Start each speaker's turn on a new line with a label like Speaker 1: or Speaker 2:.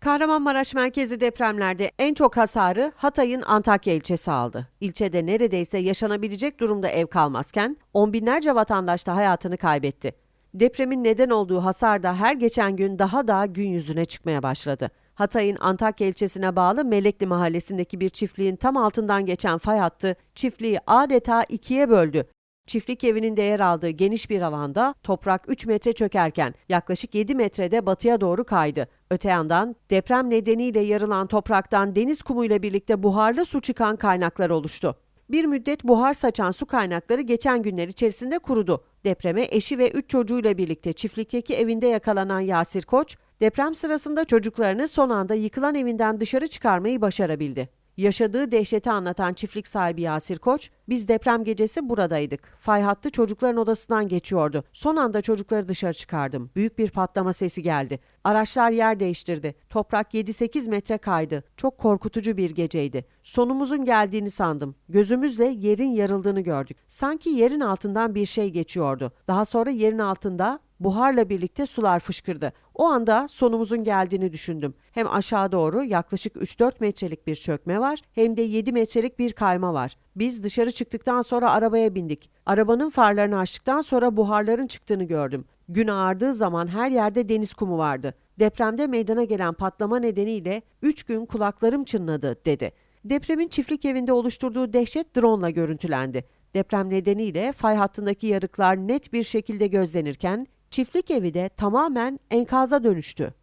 Speaker 1: Kahramanmaraş merkezi depremlerde en çok hasarı Hatay'ın Antakya ilçesi aldı. İlçede neredeyse yaşanabilecek durumda ev kalmazken on binlerce vatandaş da hayatını kaybetti. Depremin neden olduğu hasar da her geçen gün daha da gün yüzüne çıkmaya başladı. Hatay'ın Antakya ilçesine bağlı Melekli mahallesindeki bir çiftliğin tam altından geçen fay hattı çiftliği adeta ikiye böldü. Çiftlik evinin de yer aldığı geniş bir alanda toprak 3 metre çökerken yaklaşık 7 metrede batıya doğru kaydı. Öte yandan deprem nedeniyle yarılan topraktan deniz kumuyla birlikte buharlı su çıkan kaynaklar oluştu. Bir müddet buhar saçan su kaynakları geçen günler içerisinde kurudu. Depreme eşi ve 3 çocuğuyla birlikte çiftlikteki evinde yakalanan Yasir Koç, deprem sırasında çocuklarını son anda yıkılan evinden dışarı çıkarmayı başarabildi. Yaşadığı dehşeti anlatan çiftlik sahibi Yasir Koç, biz deprem gecesi buradaydık. Fay hattı çocukların odasından geçiyordu. Son anda çocukları dışarı çıkardım. Büyük bir patlama sesi geldi. Araçlar yer değiştirdi. Toprak 7-8 metre kaydı. Çok korkutucu bir geceydi. Sonumuzun geldiğini sandım. Gözümüzle yerin yarıldığını gördük. Sanki yerin altından bir şey geçiyordu. Daha sonra yerin altında buharla birlikte sular fışkırdı. O anda sonumuzun geldiğini düşündüm. Hem aşağı doğru yaklaşık 3-4 metrelik bir çökme var hem de 7 metrelik bir kayma var. Biz dışarı çıktıktan sonra arabaya bindik. Arabanın farlarını açtıktan sonra buharların çıktığını gördüm. Gün ağardığı zaman her yerde deniz kumu vardı. Depremde meydana gelen patlama nedeniyle 3 gün kulaklarım çınladı dedi. Depremin çiftlik evinde oluşturduğu dehşet drone görüntülendi. Deprem nedeniyle fay hattındaki yarıklar net bir şekilde gözlenirken çiftlik evi de tamamen enkaza dönüştü.